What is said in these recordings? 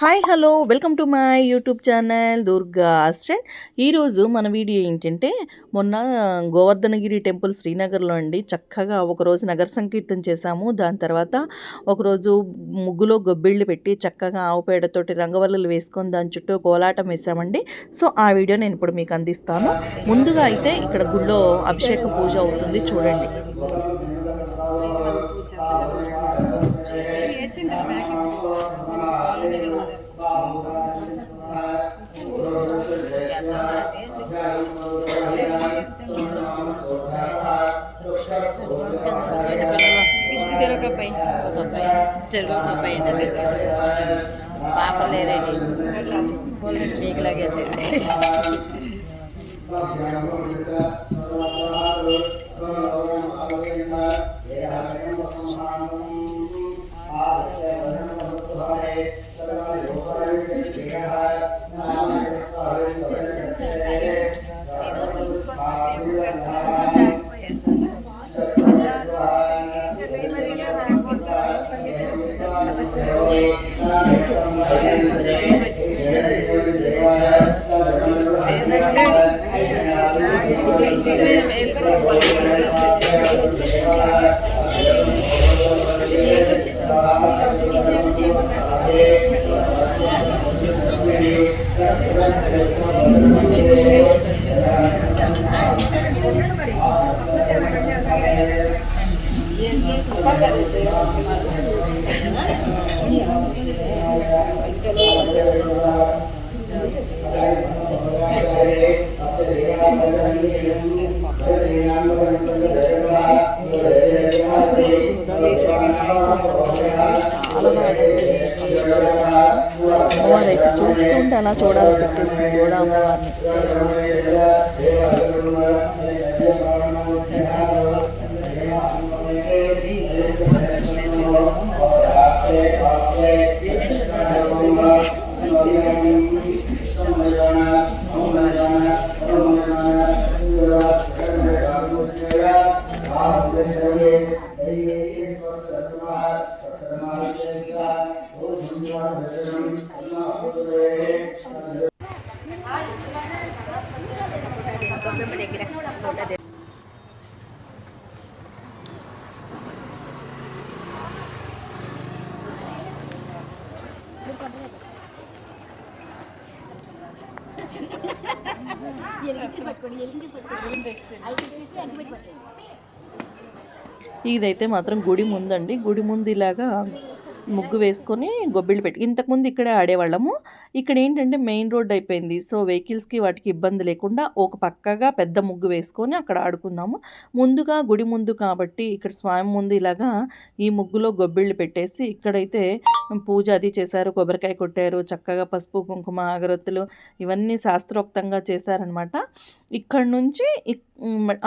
Hi hello welcome to my YouTube channel Durga assistant ఈరోజు మన video ఏంటంటే మొన్న గోవర్ధనగిరి టెంపుల్ శ్రీనగర్లో అండి చక్కగా ఒకరోజు నగర సంకీర్తన చేశాము. దాని తర్వాత ఒకరోజు ముగ్గులో గొబ్బిళ్ళు పెట్టి చక్కగా ఆవు పేడతోటి రంగవల్లులు వేసుకొని దాని చుట్టూ కోలాటం వేసామండి సో ఆ వీడియో నేను ఇప్పుడు మీకు అందిస్తాను. ముందుగా అయితే ఇక్కడ గుళ్ళో అభిషేక పూజ అవుతుంది చూడండి. చెరుకపై చెరుకపై చెరుకపై పాపలే రెడీ నీకులాగే అమ్మవారు అయితే చూస్తుంటే అలా చూడాలనిపించేసింది. కూడా అమ్మవారిని ఇదైతే మాత్రం గుడి ముందండి. గుడి ముందు ఇలాగా ముగ్గు వేసుకొని గొబ్బిళ్ళు పెట్టి ఇంతకుముందు ఇక్కడే ఆడేవాళ్ళము. ఇక్కడ ఏంటంటే మెయిన్ రోడ్ అయిపోయింది. సో వెహికల్స్కి వాటికి ఇబ్బంది లేకుండా ఒక పక్కగా పెద్ద ముగ్గు వేసుకొని అక్కడ ఆడుకుందాము. ముందుగా గుడి ముందు కాబట్టి ఇక్కడ స్వామి ముందు ఇలాగా ఈ ముగ్గులో గొబ్బిళ్ళు పెట్టేసి ఇక్కడైతే పూజ అది చేశారు. కొబ్బరికాయ కొట్టారు. చక్కగా పసుపు కుంకుమ అగరొత్తులు ఇవన్నీ శాస్త్రోక్తంగా చేశారనమాట ఇక్కడ నుంచి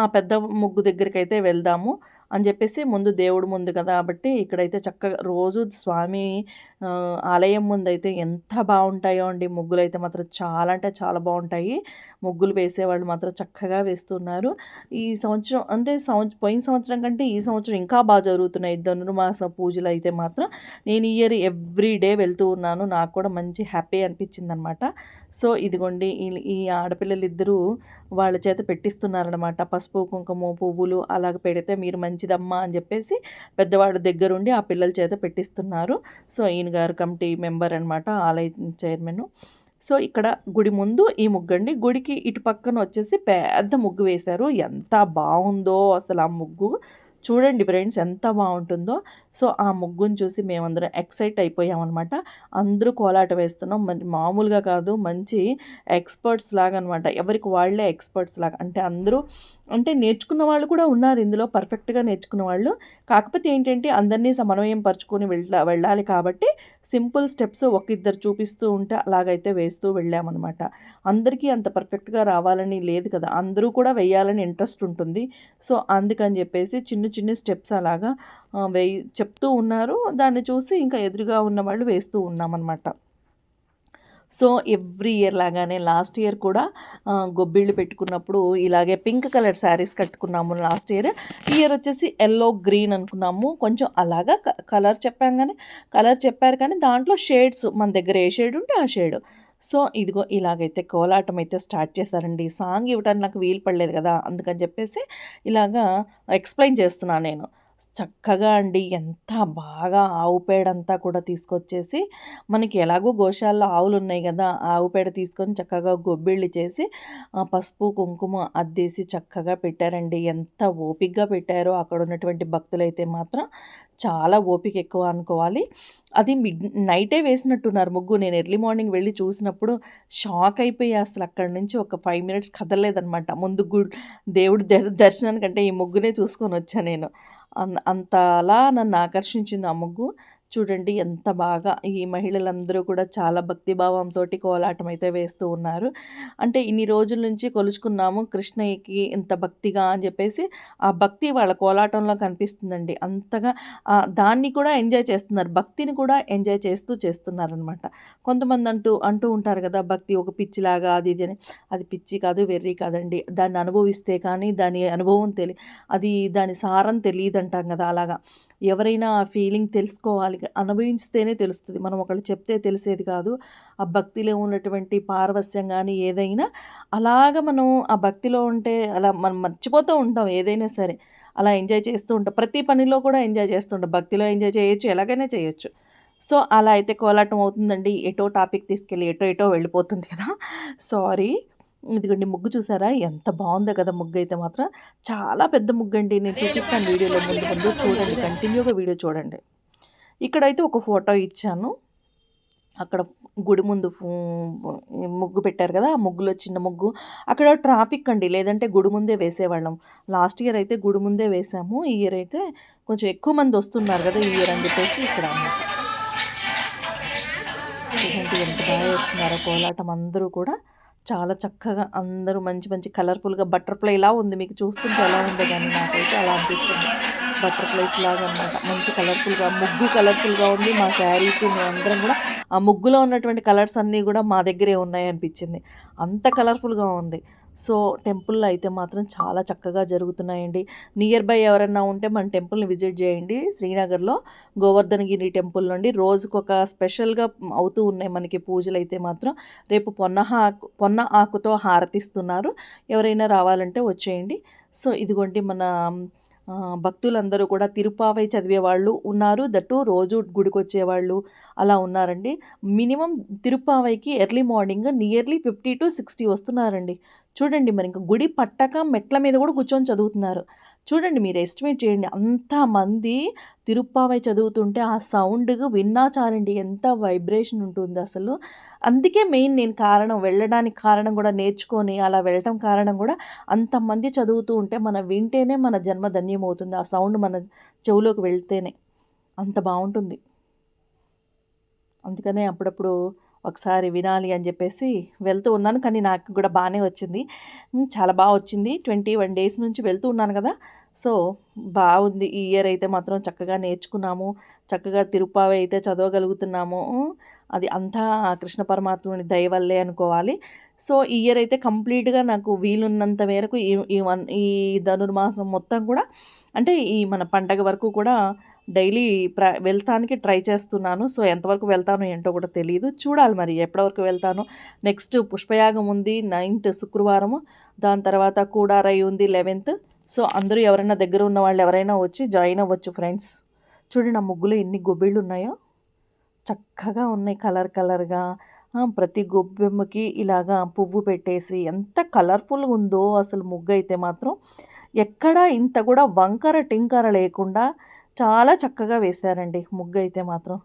ఆ పెద్ద ముగ్గు దగ్గరికి అయితే వెళ్దాము. అని చెప్పేసి ముందు దేవుడు ముందు కదా కాబట్టి ఇక్కడైతే చక్కగా రోజు స్వామి ఆలయం ముందు అయితే ఎంత బాగుంటాయో అండి. ముగ్గులు అయితే మాత్రం చాలా అంటే చాలా బాగుంటాయి. ముగ్గులు వేసేవాళ్ళు మాత్రం చక్కగా వేస్తున్నారు. ఈ సంవత్సరం అంటే సంవత్సరం పోయిన సంవత్సరం కంటే ఈ సంవత్సరం ఇంకా బాగా జరుగుతున్నాయి. ధనుర్మాస పూజలు అయితే మాత్రం నేను ఇయర్ ఎవ్రీ డే వెళ్తూ ఉన్నాను. నాకు కూడా మంచి హ్యాపీ అనిపించింది అనమాట సో ఇదిగోండి ఈ- ఈ ఆడపిల్లలు ఇద్దరూ వాళ్ళ చేత పెట్టిస్తున్నారనమాట. పసుపు కుంకుమ పువ్వులు అలాగ పెడితే మీరు మంచి మంచిదమ్మా అని చెప్పేసి పెద్దవాడు దగ్గరుండి ఆ పిల్లల చేత పెట్టిస్తున్నారు. సో ఈయన గారు కమిటీ మెంబర్ అనమాట ఆలయ చైర్మన్. సో ఇక్కడ గుడి ముందు ఈ ముగ్గు అండి గుడికి ఇటు పక్కన వచ్చేసి పెద్ద ముగ్గు వేశారు. ఎంత బాగుందో అసలు ఆ ముగ్గు. చూడండి ఫ్రెండ్స్ ఎంత బాగుంటుందో. సో ఆ ముగ్గుని చూసి మేమందరం ఎక్సైట్ అయిపోయామన్నమాట. అందరూ కోలాట వేస్తున్నాం. మరి మామూలుగా కాదు మంచి ఎక్స్పర్ట్స్ లాగా అనమాట ఎవరికి వాళ్ళే ఎక్స్పర్ట్స్ లాగా. అంటే అందరూ అంటే నేర్చుకున్న వాళ్ళు కూడా ఉన్నారు ఇందులో పర్ఫెక్ట్గా నేర్చుకున్న వాళ్ళు. కాకపోతే ఏంటంటే అందరినీ సమన్వయం పరుచుకొని వెళ్ళ వెళ్ళాలి కాబట్టి సింపుల్ స్టెప్స్ ఒక ఇద్దరు చూపిస్తూ ఉంటే అలాగైతే వేస్తూ వెళ్ళామన్నమాట. అందరికీ అంత పర్ఫెక్ట్గా రావాలని లేదు కదా అందరూ కూడా వేయాలని ఇంట్రెస్ట్ ఉంటుంది. సో అందుకని చెప్పేసి చిన్న చిన్న స్టెప్స్ అలాగా ఆ, వేయి చెప్తూ ఉన్నారు. దాన్ని చూసి ఇంకా ఎదురుగా ఉన్న వాళ్ళు వేస్తూ ఉన్నామన్నమాట. సో ఎవ్రీ ఇయర్ లాగానే లాస్ట్ ఇయర్ కూడా గొబ్బిళ్ళు పెట్టుకున్నప్పుడు ఇలాగే పింక్ కలర్ శారీస్ కట్టుకున్నాము లాస్ట్ ఇయర్. ఈ ఇయర్ వచ్చేసి ఎల్లో గ్రీన్ అనుకున్నాము. కొంచెం అలాగా కలర్ చెప్పాం కానీ కలర్ చెప్పారు కానీ దాంట్లో షేడ్స్ మన దగ్గర ఏ షేడ్ ఉంటే ఆ షేడ్. సో ఇదిగో ఇలాగైతే కోలాటం అయితే స్టార్ట్ చేశారండి. సాంగ్ ఇవ్వడానికి నాకు వీలు పడలేదు కదా అందుకని చెప్పేసి ఇలాగా ఎక్స్ప్లెయిన్ చేస్తున్నాను నేను. చక్కగా అండి. ఎంత బాగా ఆవు పేడంతా కూడా తీసుకొచ్చేసి మనకి ఎలాగో గోశాల్లో ఆవులు ఉన్నాయి కదా ఆవు పేడ తీసుకొని చక్కగా గొబ్బిళ్ళు చేసి పసుపు కుంకుమ అద్దేసి చక్కగా పెట్టారండి. ఎంత ఓపికగా పెట్టారో అక్కడ ఉన్నటువంటి భక్తులైతే మాత్రం చాలా ఓపిక ఎక్కువ అనుకోవాలి. అది మిడ్ నైటే వేసినట్టున్నారు ముగ్గు. నేను ఎర్లీ మార్నింగ్ వెళ్ళి చూసినప్పుడు షాక్ అయిపోయి అసలు అక్కడి నుంచి ఒక ఫైవ్ మినిట్స్ కదలలేదనమాట ముందు గుడ్ దేవుడి దర్శనానికంటే ఈ ముగ్గునే చూసుకొని వచ్చాను నేను. అన్ అంతలా నన్ను ఆకర్షించింది ఆ ముగ్గు. చూడండి ఎంత బాగా ఈ మహిళలందరూ కూడా చాలా భక్తిభావంతో కోలాటం అయితే వేస్తూ ఉన్నారు. అంటే ఇన్ని రోజుల నుంచి కొలుచుకున్నాము కృష్ణయ్యకి ఇంత భక్తిగా అని చెప్పేసి ఆ భక్తి వాళ్ళ కోలాటంలో కనిపిస్తుందండి. అంతగా దాన్ని కూడా ఎంజాయ్ చేస్తున్నారు భక్తిని కూడా ఎంజాయ్ చేస్తూ చేస్తున్నారనమాట. కొంతమంది అంటూ అంటూ ఉంటారు కదా భక్తి ఒక పిచ్చిలాగా అది ఇది అని. అది పిచ్చి కాదు వెర్రి కాదండి. దాన్ని అనుభవిస్తే కానీ దాని అనుభవం తెలియ అది దాని సారం తెలియదు అంటాం కదా అలాగా. ఎవరైనా ఆ ఫీలింగ్ తెలుసుకోవాలి అనుభవించితేనే తెలుస్తుంది. మనం ఒకళ్ళు చెప్తే తెలిసేది కాదు. ఆ భక్తిలో ఉన్నటువంటి పారవస్యం కానీ ఏదైనా అలాగ మనం ఆ భక్తిలో ఉంటే అలా మనం మర్చిపోతూ ఉంటాం ఏదైనా సరే. అలా ఎంజాయ్ చేస్తూ ఉంటాం. ప్రతి పనిలో కూడా ఎంజాయ్ చేస్తుంటాం భక్తిలో ఎంజాయ్ చేయొచ్చు ఎలాగైనా చేయొచ్చు. సో అలా అయితే కోలాటం అవుతుందండి. ఎటో టాపిక్ తీసుకెళ్ళి ఎటో ఎటో వెళ్ళిపోతుంది కదా. సారీ. ఇదిగోండి ముగ్గు చూసారా? ఎంత బాగుందో కదా ముగ్గు అయితే మాత్రం. చాలా పెద్ద ముగ్గు అండి నేను చూపిస్తాను వీడియోలో ముందు ముందు. చూడండి కంటిన్యూగా వీడియో చూడండి. ఇక్కడైతే ఒక ఫోటో ఇచ్చాను. అక్కడ గుడి ముందు ముగ్గు పెట్టారు కదా ఆ ముగ్గులో చిన్న ముగ్గు. అక్కడ ట్రాఫిక్ అండి లేదంటే గుడి ముందే వేసేవాళ్ళం. లాస్ట్ ఇయర్ అయితే గుడి ముందే వేసాము. ఈ ఇయర్ అయితే కొంచెం ఎక్కువ మంది వస్తున్నారు కదా ఈ ఇయర్ అని చెప్పేసి ఇక్కడ ఎంత బాగా వేస్తున్నారో కోలాటం అందరూ కూడా. చాలా చక్కగా అందరూ మంచి మంచి కలర్ఫుల్గా బటర్ఫ్లై లా ఉంది. మీకు చూస్తుంటే ఎలా ఉందో కానీ నాకైతే అలా అనిపిస్తుంది. బటర్ఫ్లైస్ లాగా అనమాట మంచి కలర్ఫుల్గా ముగ్గు కలర్ఫుల్గా ఉంది. మా శారీస్ మేమందరం కూడా ఆ ముగ్గులో ఉన్నటువంటి కలర్స్ అన్నీ కూడా మా దగ్గరే ఉన్నాయి అనిపించింది అంత కలర్ఫుల్గా ఉంది. సో టెంపుల్లో అయితే మాత్రం చాలా చక్కగా జరుగుతున్నాయండి. నియర్ బై ఎవరన్నా ఉంటే మన టెంపుల్ని విజిట్ చేయండి. శ్రీనగర్లో గోవర్ధనగిరి టెంపుల్ నుండి రోజుకొక స్పెషల్గా అవుతూ ఉన్నాయి మనకి పూజలు అయితే మాత్రం. రేపు పొన్న ఆకు పొన్న ఆకుతో హారతిస్తున్నారు. ఎవరైనా రావాలంటే వచ్చేయండి. సో ఇదిగోండి మన భక్తులందరూ కూడా తిరుపావై చదివే వాళ్ళు ఉన్నారు. దట్టు రోజు గుడికి వచ్చేవాళ్ళు అలా ఉన్నారండి. Minimum తిరుపావైకి early morning nearly fifty to sixty వస్తున్నారండి. చూడండి మరి ఇంకా గుడి పట్టక మెట్ల మీద కూడా కూర్చొని చదువుతున్నారు. చూడండి మీరు ఎస్టిమేట్ చేయండి. అంతమంది తిరుప్పావై చదువుతుంటే ఆ సౌండ్ విన్నా చాలండి ఎంత వైబ్రేషన్ ఉంటుంది అసలు. అందుకే మెయిన్ నేను కారణం వెళ్ళడానికి కారణం కూడా నేర్చుకొని అలా వెళ్ళటం కారణం కూడా అంతమంది చదువుతూ ఉంటే మనం వింటేనే మన జన్మ ధన్యమవుతుంది ఆ సౌండ్ మన చెవులోకి వెళ్తేనే. అంత బాగుంటుంది. అందుకనే అప్పుడప్పుడు ఒకసారి వినాలి అని చెప్పేసి వెళ్తూ ఉన్నాను. కానీ నాకు కూడా బాగానే వచ్చింది. చాలా బాగా వచ్చింది. ట్వంటీ వన్ డేస్ నుంచి వెళ్తూ ఉన్నాను కదా. సో బాగుంది. ఈ ఇయర్ అయితే మాత్రం చక్కగా నేర్చుకున్నాము. చక్కగా తిరుపావి అయితే చదవగలుగుతున్నాము. అది అంతా కృష్ణ పరమాత్ముని దయ వల్లే అనుకోవాలి. సో ఈ ఇయర్ అయితే కంప్లీట్గా నాకు వీలున్నంత మేరకు ఈ ఈ వన్ ఈ ధనుర్మాసం మొత్తం కూడా అంటే ఈ మన పండగ వరకు కూడా డైలీ ప్ర వెళ్తానికి ట్రై చేస్తున్నాను. సో ఎంతవరకు వెళ్తానో ఏంటో కూడా తెలియదు చూడాలి మరి ఎప్పటివరకు వెళ్తాను. నెక్స్ట్ పుష్పయాగం ఉంది నైన్త్ శుక్రవారము. దాని తర్వాత కూడారై ఉంది లెవెన్త్. సో అందరూ ఎవరైనా దగ్గర ఉన్న వాళ్ళు ఎవరైనా వచ్చి జాయిన్ అవ్వచ్చు ఫ్రెండ్స్. చూడండి ఆ ముగ్గులో ఎన్ని గొబ్బిళ్ళు ఉన్నాయో. చక్కగా ఉన్నాయి కలర్ కలర్గా. ప్రతి గొబ్బెమ్మకి ఇలాగా పువ్వు పెట్టేసి ఎంత కలర్ఫుల్గా ఉందో అసలు ముగ్గు అయితే మాత్రం. ఎక్కడా ఇంత కూడా వంకర టింకర లేకుండా చాలా చక్కగా వేశారండి. ముగ్గు అయితే మాత్రం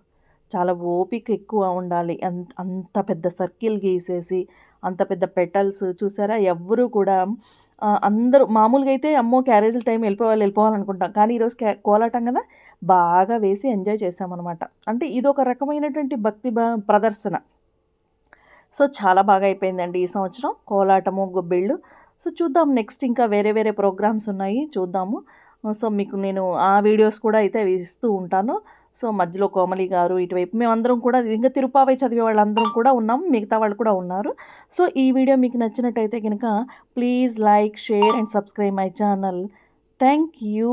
చాలా ఓపిక ఎక్కువ ఉండాలి. అంత అంత పెద్ద సర్కిల్ గీసేసి అంత పెద్ద పెటల్స్ చూసారా? ఎవ్వరూ కూడా అందరూ మామూలుగా అయితే అమ్మో క్యారేజీల టైం వెళ్ళిపోవాలి వెళ్ళిపోవాలనుకుంటాం. కానీ ఈరోజు క్యా కోలాటం కదా? బాగా వేసి ఎంజాయ్ చేసామన్నమాట అంటే ఇది ఒక రకమైనటువంటి భక్తి ప్రదర్శన. సో చాలా బాగా అయిపోయిందండి ఈ సంవత్సరం కోలాటము గొబ్బిళ్ళు. సో చూద్దాం నెక్స్ట్ ఇంకా వేరే వేరే ప్రోగ్రామ్స్ ఉన్నాయి. చూద్దాము. సో మీకు నేను ఆ వీడియోస్ కూడా అయితే ఇస్తూ ఉంటాను. సో మధ్యలో కోమలి గారు ఇటువైపు మేమందరం కూడా ఇంకా తిరుపావై చదివే వాళ్ళందరం కూడా ఉన్నాం మిగతా వాళ్ళు కూడా ఉన్నారు. సో ఈ వీడియో మీకు నచ్చినట్టయితే కనుక please like share and subscribe my channel. Thank you